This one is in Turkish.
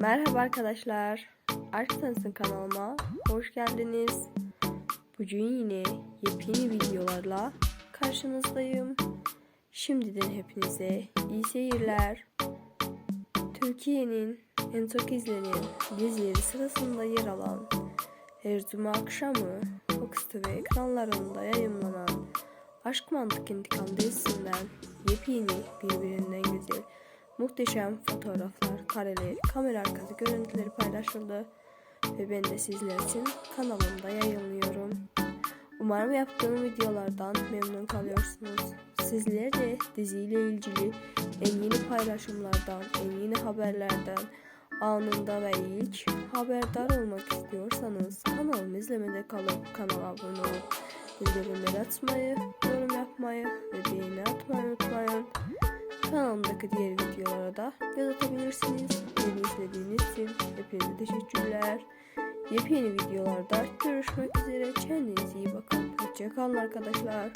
Merhaba arkadaşlar. Aşk Tanısın kanalıma hoş geldiniz. Bugün yine yepyeni videolarla karşınızdayım. Şimdiden hepinize iyi seyirler. Türkiye'nin en çok izlenen dizileri sırasında yer alan her cuma akşamı Fox TV ekranlarında yayınlanan Aşk Mantık İntikam dizisinden yepyeni birbirinden güzel muhteşem fotoğraflar, kareler, kamera arkası görüntüleri paylaşıldı ve ben de sizler için kanalımda yayınlıyorum. Umarım yaptığım videolardan memnun kalıyorsunuz. Sizler de diziyle ilgili en yeni paylaşımlardan, en yeni haberlerden anında ve ilk haberdar olmak istiyorsanız kanalımı izlemede kalıp kanala abone olup bildirimleri açmayı, yorum yapmayı ve beğeni. Kanalımdaki diğer videolara da göz atabilirsiniz. Beni izlediğiniz için hepinize teşekkürler. Yepyeni videolarda görüşmek üzere. Kendinize iyi bakın. Hoşçakalın arkadaşlar.